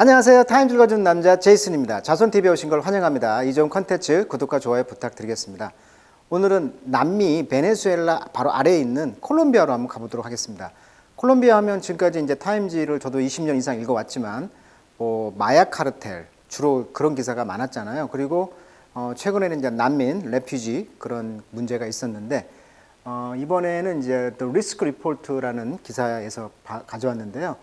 안녕하세요. 타임 읽어주는 남자 제이슨입니다. 자손TV에 오신 걸 환영합니다. 이 좋은 컨텐츠 구독과 좋아요 부탁드리겠습니다. 오늘은 남미 베네수엘라 바로 아래에 있는 콜롬비아로 한번 가보도록 하겠습니다. 콜롬비아 하면 지금까지 이제 타임지를 저도 20년 이상 읽어왔지만 뭐 마약 카르텔 주로 그런 기사가 많았잖아요. 그리고 어 최근에는 이제 난민, 레퓨지 그런 문제가 있었는데 어 이번에는 이제 The Risk Report라는 기사에서 바- 가져왔는데요.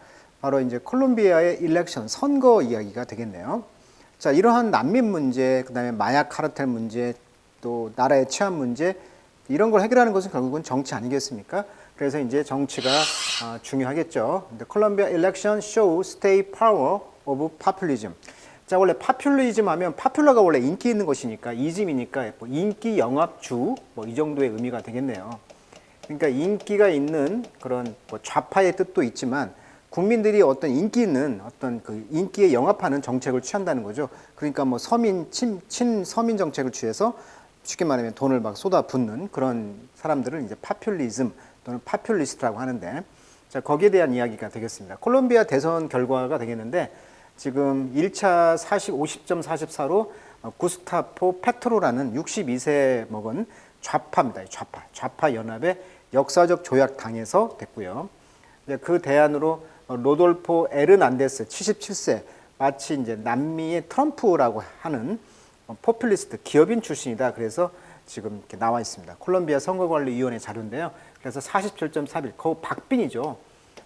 바로 이제 콜롬비아의 일렉션 선거 이야기가 되겠네요. 자, 이러한 난민 문제, 그다음에 마약 카르텔 문제, 또 나라의 치안 문제 이런 걸 해결하는 것은 결국은 정치 아니겠습니까? 그래서 이제 정치가 아, 중요하겠죠. 근데 콜롬비아 일렉션 show stay power of populism. 자, 원래 파퓰리즘 하면 파퓰러가 원래 인기 있는 것이니까 이즘이니까 뭐 인기 영합주 뭐 이 정도의 의미가 되겠네요. 그러니까 인기가 있는 그런 뭐 좌파의 뜻도 있지만 국민들이 어떤 인기 있는 어떤 그 인기에 영합하는 정책을 취한다는 거죠. 그러니까 뭐 서민 친, 친 서민 정책을 취해서 쉽게 말하면 돈을 막 쏟아붓는 그런 사람들을 이제 파퓰리즘 또는 파퓰리스트라고 하는데 자 거기에 대한 이야기가 되겠습니다. 콜롬비아 대선 결과가 되겠는데 지금 1차 40 50.44로 어, 구스타포 페트로라는 62세 먹은 좌파입니다. 이 좌파 좌파 연합의 역사적 조약 당에서 됐고요. 이제 그 대안으로 어, 로돌포 에르난데스 77세 마치 이제 남미의 트럼프라고 하는 어, 포퓰리스트 기업인 출신이다. 그래서 지금 이렇게 나와 있습니다. 콜롬비아 선거관리위원회 자료인데요. 그래서 47.41, 그 박빙이죠.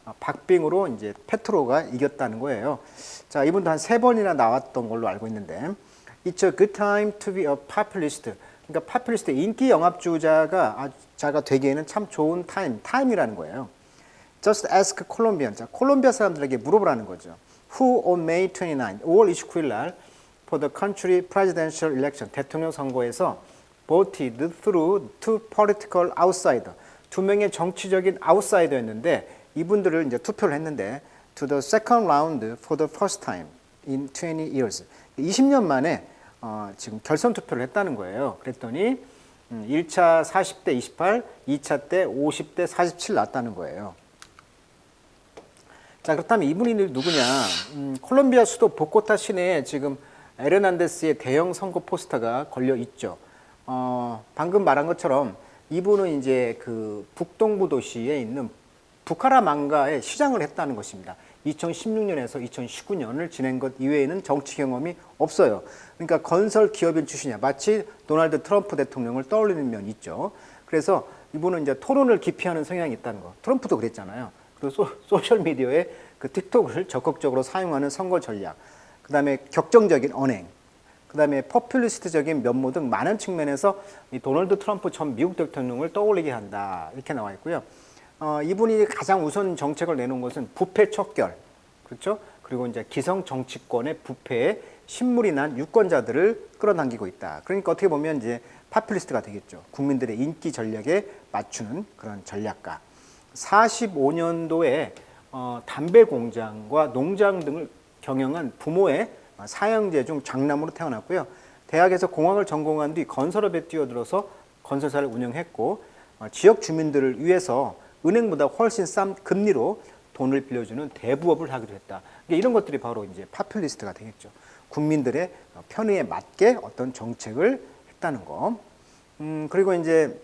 어, 박빙으로 이제 페트로가 이겼다는 거예요. 자, 이분도 한 세 번이나 나왔던 걸로 알고 있는데, It's a good time to be a populist. 그러니까 파퓰리스트 인기 영합주자가 아, 자가 되기에는 참 좋은 타임, 타임이라는 거예요. Just ask Colombian. 자, 콜롬비아 사람들에게 물어보라는 거죠. Who on May 29, 5월 29일 날 for the country presidential election 대통령 선거에서 voted through two political outsider 두 명의 정치적인 아웃사이더였는데 이분들을 이제 투표를 했는데 to the second round for the first time in 20 years 20년 만에 어, 지금 결선 투표를 했다는 거예요. 그랬더니 음, 1차 40대 28, 2차 때 50대 47 났다는 거예요. 자 그렇다면 이분이 누구냐? 음, 콜롬비아 수도 보코타 시내에 지금 에르난데스의 대형 선거 포스터가 걸려 있죠. 어, 방금 말한 것처럼 이분은 이제 그 북동부 도시에 있는 부카라망가에 시장을 했다는 것입니다. 2016년에서 2019년을 지낸 것 이외에는 정치 경험이 없어요. 그러니까 건설 기업인 출신이야. 마치 도널드 트럼프 대통령을 떠올리는 면이 있죠. 그래서 이분은 이제 토론을 기피하는 성향이 있다는 거. 트럼프도 그랬잖아요. 그리고 소, 소셜 미디어에 그 틱톡을 적극적으로 사용하는 선거 전략, 그 다음에 격정적인 언행, 그 다음에 포퓰리스트적인 면모 등 많은 측면에서 이 도널드 트럼프 전 미국 대통령을 떠올리게 한다. 이렇게 나와 있고요. 어, 이분이 가장 우선 정책을 내놓은 것은 부패 척결, 그렇죠? 그리고 이제 기성 정치권의 부패에 신물이 난 유권자들을 끌어당기고 있다. 그러니까 어떻게 보면 이제 파퓰리스트가 되겠죠. 국민들의 인기 전략에 맞추는 그런 전략가. 45년도에 어, 담배 공장과 농장 등을 경영한 부모의 사형제 중 장남으로 태어났고요. 대학에서 공학을 전공한 뒤 건설업에 뛰어들어서 건설사를 운영했고 어, 지역 주민들을 위해서 은행보다 훨씬 싼 금리로 돈을 빌려주는 대부업을 하기도 했다. 그러니까 이런 것들이 바로 이제 파퓰리스트가 되겠죠. 국민들의 편의에 맞게 어떤 정책을 했다는 거. 음, 그리고 이제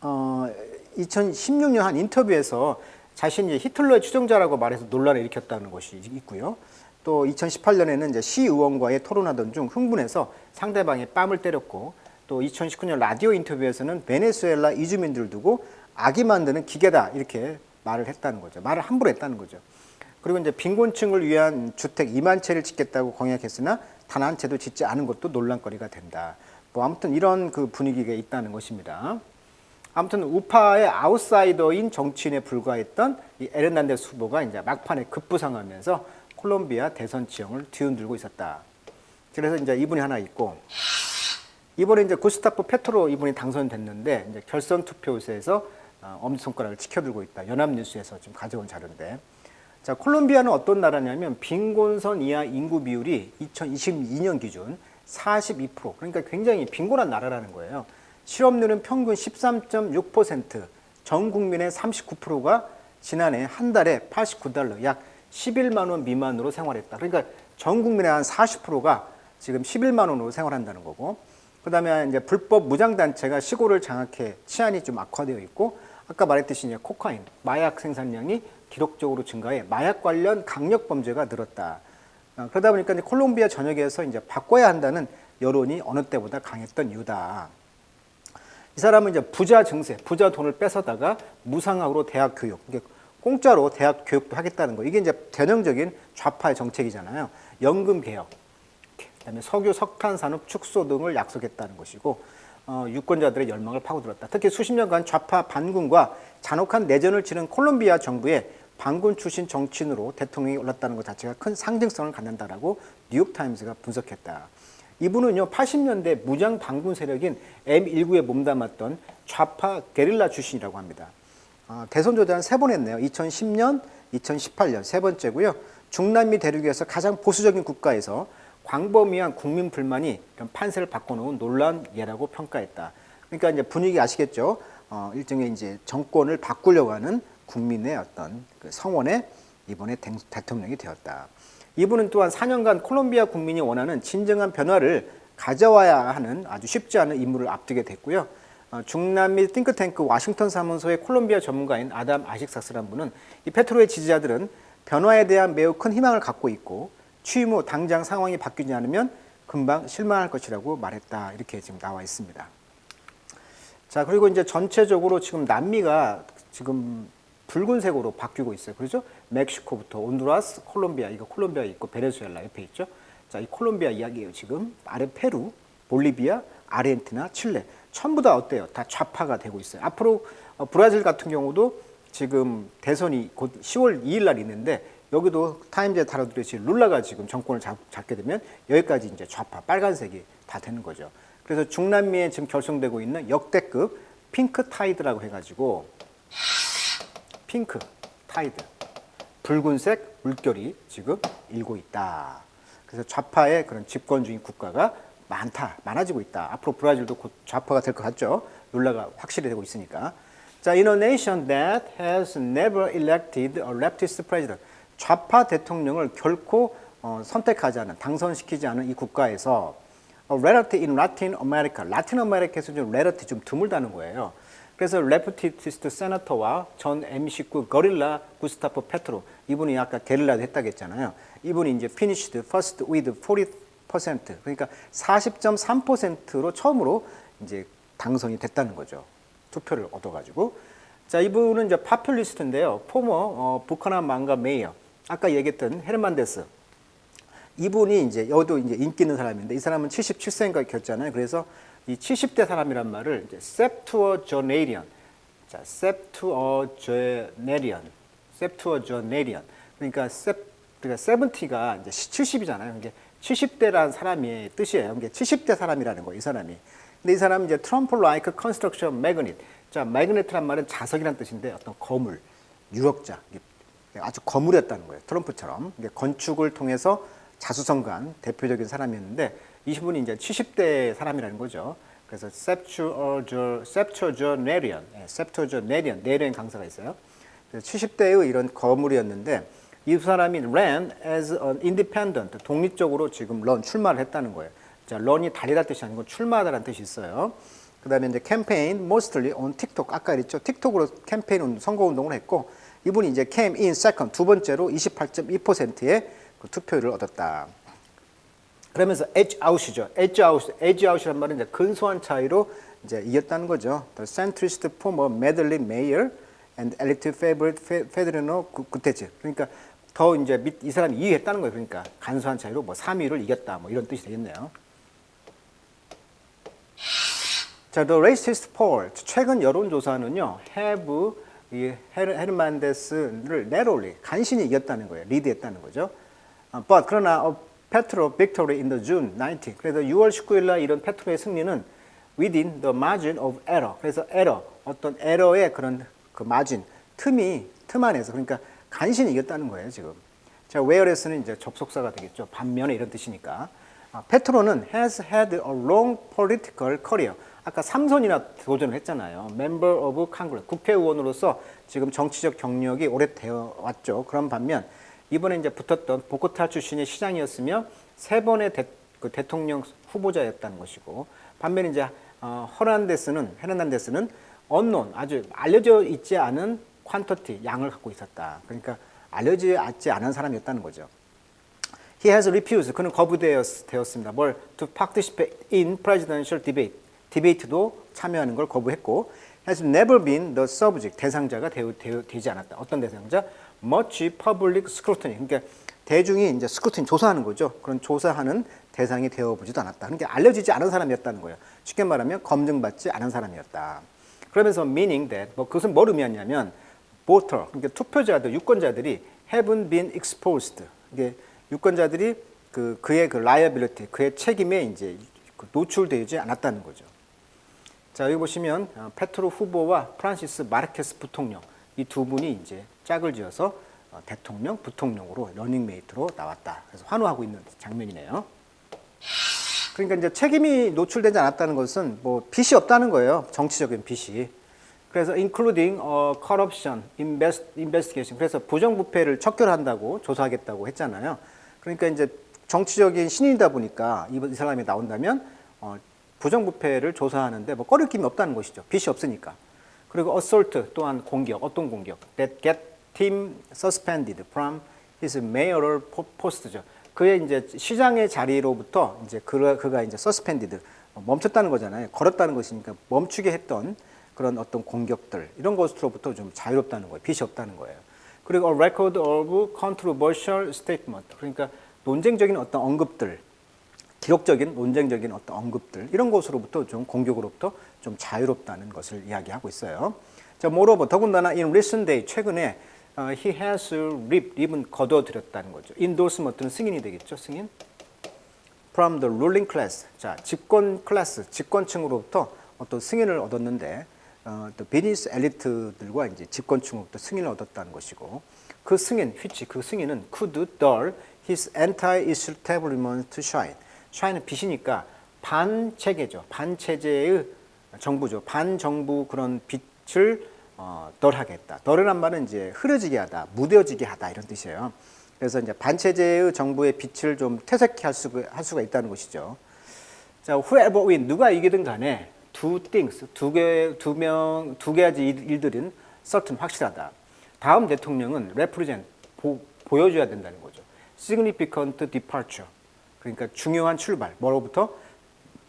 어, 2016년 한 인터뷰에서 자신이 히틀러의 추종자라고 말해서 논란을 일으켰다는 것이 있고요. 또 2018년에는 이제 시의원과의 토론하던 중 흥분해서 상대방의 뺨을 때렸고 또 2019년 라디오 인터뷰에서는 베네수엘라 이주민들을 두고 악이 만드는 기계다 이렇게 말을 했다는 거죠. 말을 함부로 했다는 거죠. 그리고 이제 빈곤층을 위한 주택 2만 채를 짓겠다고 공약했으나 단 한 채도 짓지 않은 것도 논란거리가 된다. 뭐 아무튼 이런 그 분위기가 있다는 것입니다. 아무튼 우파의 아웃사이더인 정치인에 불과했던 이 에르난데스 후보가 이제 막판에 급부상하면서 콜롬비아 대선 지형을 뒤흔들고 있었다. 그래서 이제 이분이 하나 있고 이번에 이제 구스타포 페트로 이분이 당선됐는데 이제 결선 투표에서 어, 엄지손가락을 치켜들고 있다. 연합뉴스에서 지금 가져온 자료인데 자 콜롬비아는 어떤 나라냐면 빈곤선 이하 인구 비율이 2022년 기준 42% 그러니까 굉장히 빈곤한 나라라는 거예요. 실업률은 평균 13.6%, 전 국민의 39%가 지난해 한 달에 89달러, 약 11만 원 미만으로 생활했다. 그러니까 전 국민의 한 40%가 지금 11만 원으로 생활한다는 거고. 그다음에 이제 불법 무장 단체가 시골을 장악해 치안이 좀 악화되어 있고 아까 말했듯이 이제 코카인 마약 생산량이 기록적으로 증가해 마약 관련 강력 범죄가 늘었다. 어, 그러다 보니까 이제 콜롬비아 전역에서 이제 바꿔야 한다는 여론이 어느 때보다 강했던 이유다. 이 사람은 이제 부자 증세, 부자 돈을 뺏어다가 무상학으로 대학 교육, 공짜로 대학 교육도 하겠다는 거. 이게 이제 전형적인 좌파의 정책이잖아요. 연금 개혁, 그다음에 석유, 석탄 산업 축소 등을 약속했다는 것이고 어, 유권자들의 열망을 파고들었다. 특히 수십 년간 좌파 반군과 잔혹한 내전을 치른 콜롬비아 정부의 반군 출신 정치인으로 대통령이 올랐다는 것 자체가 큰 상징성을 갖는다라고 뉴욕타임스가 분석했다. 이분은요 80년대 무장 반군 세력인 M19에 몸담았던 좌파 게릴라 출신이라고 합니다. 어, 대선 조작은 세번 했네요. 2010년, 2018년 세 번째고요. 중남미 대륙에서 가장 보수적인 국가에서 광범위한 국민 불만이 이런 판세를 바꿔놓은 놀라운 예라고 평가했다. 그러니까 이제 분위기 아시겠죠? 어, 일종의 이제 정권을 바꾸려고 하는 국민의 어떤 그 성원에 이번에 대- 대통령이 되었다. 이분은 또한 4년간 콜롬비아 국민이 원하는 진정한 변화를 가져와야 하는 아주 쉽지 않은 임무를 앞두게 됐고요. 어, 중남미 띵크탱크 와싱턴 사무소의 콜롬비아 전문가인 아담 아식사스란 분은 이 페트로의 지지자들은 변화에 대한 매우 큰 희망을 갖고 있고 취임 후 당장 상황이 바뀌지 않으면 금방 실망할 것이라고 말했다. 이렇게 지금 나와 있습니다. 자, 그리고 이제 전체적으로 지금 남미가 지금 붉은색으로 바뀌고 있어요. 그렇죠? 멕시코부터 온두라스, 콜롬비아, 이거 콜롬비아 있고 베네수엘라 옆에 있죠. 자, 이 콜롬비아 이야기예요. 지금 아래 페루, 볼리비아, 아르헨티나, 칠레 전부 다 어때요? 다 좌파가 되고 있어요. 앞으로 어, 브라질 같은 경우도 지금 대선이 곧 10월 2일 날 있는데 여기도 타임즈에 다뤄드렸지 룰라가 지금 정권을 잡, 잡게 되면 여기까지 이제 좌파 빨간색이 다 되는 거죠. 그래서 중남미에 지금 결성되고 있는 역대급 핑크 타이드라고 해가지고 핑크 타이드 붉은색 물결이 지금 일고 있다. 그래서 좌파의 그런 집권주의 국가가 많다, 많아지고 있다. 앞으로 브라질도 곧 좌파가 될 것 같죠. 룰라가 확실히 되고 있으니까. 자, in a nation that has never elected a leftist president. 좌파 대통령을 결코 어, 선택하지 않은, 당선시키지 않은 이 국가에서 어, relative in Latin America, 라틴 아메리카에서 좀 relative 좀 드물다는 거예요. 그래서 레프티스트 세나터와 전 M19 거릴라 구스타프 페트로 이분이 아까 게릴라도 했다고 했잖아요. 이분이 이제 finished first with 40% 그러니까 40.3%로 처음으로 이제 당선이 됐다는 거죠. 투표를 얻어가지고 자 이분은 이제 파퓰리스트인데요. 포머 어, 부카나 망가 메이어 아까 얘기했던 헤르만데스 이분이 이제 여도 이제 인기 있는 사람인데 이 사람은 77세인가 겼잖아요. 그래서 이 70대 사람이란 말을 이제 septuagenarian, 자 septuagenarian, septuagenarian 그러니까 세 그러니까 70가 이제 70이잖아요. 이게 70대라는 사람의 뜻이에요. 이게 70대 사람이라는 거예요. 이 사람이. 근데 이 사람은 이제 트럼프 like construction magnet. 자, magnet란 말은 자석이란 뜻인데 어떤 거물, 이게 아주 거물이었다는 거예요. 트럼프처럼 건축을 통해서 자수성가한 대표적인 사람이었는데 이분이 이제 70대 사람이라는 거죠. 그래서 septuagenarian, 예, septuagenarian, 내리엔 강사가 있어요. 그래서 70대의 이런 거물이었는데 이 사람이 ran as an independent, 독립적으로 지금 run, 출마를 했다는 거예요. 자, run이 달리다 뜻이 아니고 출마하다라는 뜻이 있어요. 그 다음에 이제 캠페인 mostly on TikTok. 아까 그랬죠. 틱톡으로 캠페인 운- 선거 운동을 했고 이분이 이제 came in second, 두 번째로 28.2%의 그 투표율을 얻었다. 그러면서 edge out이죠. edge out, edge out이란 말은 이제 근소한 차이로 이제 이겼다는 거죠. The centrist former Madeline Mayer and elite favorite Fe- Federico Gutierrez. 그러니까 더 이제 밑, 이 사람이 2위 했다는 거예요. 그러니까 간소한 차이로 뭐 3위를 이겼다. 뭐 이런 뜻이 되겠네요. 자, The Racist Poll 최근 여론조사는요, have 이 헤르, 헤르만데스를 narrowly 간신히 이겼다는 거예요. 리드했다는 거죠. 어, but 그러나 어, 페트로 victory in the June 19. 그래서 6월 19일 날 이런 페트로의 승리는 within the margin of error. 그래서 error 어떤 에러의 그런 그 마진 틈이 틈 안에서 그러니까 간신히 이겼다는 거예요 지금. 자, whereas는 이제 접속사가 되겠죠. 반면에 이런 뜻이니까. 아, 페트로는 has had a long political career. 아까 삼선이나 도전을 했잖아요. Member of Congress, 국회의원으로서 지금 정치적 경력이 오래 되어 왔죠. 그런 반면 이번에 이제 붙었던 보코타 출신의 시장이었으며 세 번의 대, 그 대통령 후보자였다는 것이고 반면에 이제 어, 허난데스는 헤르난데스는 언론 아주 알려져 있지 않은 퀀터티 양을 갖고 있었다. 그러니까 알려지지 않은 사람이었다는 거죠. He has refused. 그는 거부되었습니다. 뭘 to participate in presidential debate. 디베이트도 참여하는 걸 거부했고 has never been the subject. 대상자가 되어, 되어, 되지 않았다. 어떤 대상자? Much public scrutiny. 그러니까 대중이 이제 스크루틴 조사하는 거죠. 그런 조사하는 대상이 되어 보지도 않았다. 그러니까 알려지지 않은 사람이었다는 거예요. 쉽게 말하면 검증받지 않은 사람이었다. 그러면서 meaning that 뭐 그것은 뭘 의미하냐면 voter 그러니까 투표자들 유권자들이 haven't been exposed. 이게 유권자들이 그 그의 그 liability 그의 책임에 이제 그 노출되지 않았다는 거죠. 자 여기 보시면 어, 페트로 후보와 프란시스 마르케스 부통령 이 두 분이 이제 짝을 지어서 어, 대통령 부통령으로 러닝메이트로 나왔다. 그래서 환호하고 있는 장면이네요. 그러니까 이제 책임이 노출되지 않았다는 것은 뭐 빚이 없다는 거예요. 정치적인 빚이. 그래서 including corruption invest, investigation. 그래서 부정부패를 척결한다고 조사하겠다고 했잖아요. 그러니까 이제 정치적인 신인이다 보니까 이, 이 사람이 나온다면 어, 부정부패를 조사하는데 뭐 꺼릴 김이 없다는 것이죠. 빚이 없으니까. 그리고 assault 또한 공격, 어떤 공격? That get him suspended from his mayoral po- post죠. 그의 이제 시장의 자리로부터 이제 그가, 그가 이제 suspended 멈췄다는 거잖아요. 걸었다는 것이니까 멈추게 했던 그런 어떤 공격들 이런 것으로부터 좀 자유롭다는 거예요. 빚이 없다는 거예요. 그리고 a record of controversial statement 그러니까 논쟁적인 어떤 언급들 기록적인 논쟁적인 어떤 언급들 이런 것으로부터 좀 공격으로부터 좀 자유롭다는 것을 이야기하고 있어요. 자, moreover 더군다나 in recent day 최근에 어, he has ripped 립은 거둬들였다는 거죠. endorsement는 승인이 되겠죠, 승인. from the ruling class. 자, 집권 클래스, 집권층으로부터 어떤 승인을 얻었는데 어, 또 비즈니스 엘리트들과 이제 집권층으로부터 승인을 얻었다는 것이고 그 승인, which 그 승인은 could dull his anti-establishment shine. Shine은 빛이니까 반체계죠. 반체제의 정부죠. 반정부 그런 빛을 어, 덜하겠다. 덜이란 말은 이제 흐려지게 하다, 무뎌지게 하다 이런 뜻이에요. 그래서 이제 반체제의 정부의 빛을 좀 퇴색해 할 수가, 할 수가 있다는 것이죠. 자, whoever win 누가 이기든 간에 two things 두 개, 두 명, 두 가지 일- 일들은 certain 확실하다. 다음 대통령은 represent 보, 보여줘야 된다는 거죠. significant departure 그러니까 중요한 출발. 뭐로부터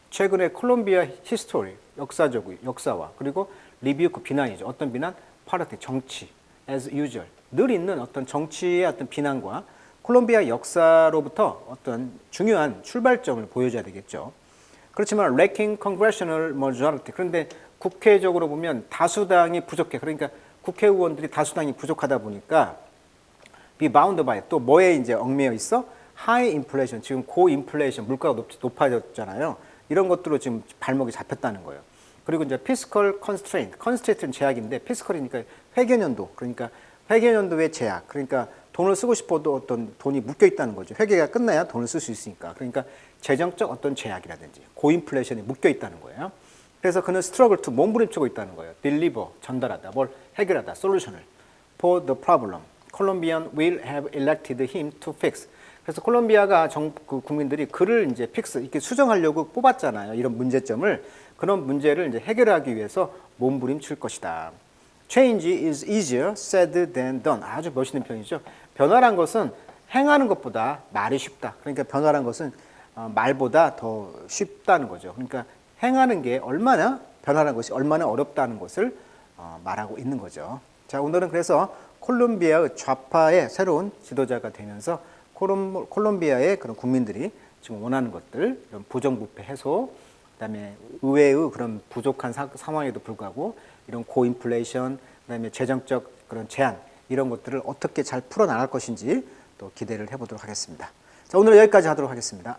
최근에 콜롬비아 히스토리 역사적 역사와 그리고 리뷰크 비난이죠. 어떤 비난? 파르티 정치 as usual 늘 있는 어떤 정치의 어떤 비난과 콜롬비아 역사로부터 어떤 중요한 출발점을 보여줘야 되겠죠. 그렇지만 lacking congressional majority 그런데 국회적으로 보면 다수당이 부족해. 그러니까 국회의원들이 다수당이 부족하다 보니까 be bound by 또 뭐에 이제 얽매여 있어? High inflation 지금 고 인플레이션 물가가 높, 높아졌잖아요. 이런 것들로 지금 발목이 잡혔다는 거예요. 그리고 이제 fiscal constraint, constraint는 제약인데 fiscal이니까 회계연도 그러니까 회계연도의 제약 그러니까 돈을 쓰고 싶어도 어떤 돈이 묶여 있다는 거죠. 회계가 끝나야 돈을 쓸 수 있으니까 그러니까 재정적 어떤 제약이라든지 고인플레이션이 묶여 있다는 거예요. 그래서 그는 스트러글 투 몸부림치고 있다는 거예요. deliver 전달하다 뭘 해결하다 솔루션을 for the problem. Colombian will have elected him to fix. 그래서 콜롬비아가 정, 그 국민들이 그를 이제 픽스 이렇게 수정하려고 뽑았잖아요. 이런 문제점을 그런 문제를 이제 해결하기 위해서 몸부림칠 것이다. Change is easier said than done. 아주 멋있는 표현이죠. 변화란 것은 행하는 것보다 말이 쉽다. 그러니까 변화란 것은 어, 말보다 더 쉽다는 거죠. 그러니까 행하는 게 얼마나 변화라는 것이 얼마나 어렵다는 것을 어, 말하고 있는 거죠. 자, 오늘은 그래서 콜롬비아의 좌파의 새로운 지도자가 되면서 콜롬, 콜롬비아의 그런 국민들이 지금 원하는 것들, 이런 부정부패 해소, 그다음에 의회의 그런 부족한 사, 상황에도 불구하고 이런 고인플레이션, 그다음에 재정적 그런 제한 이런 것들을 어떻게 잘 풀어 나갈 것인지 또 기대를 해보도록 하겠습니다. 자, 오늘 여기까지 하도록 하겠습니다.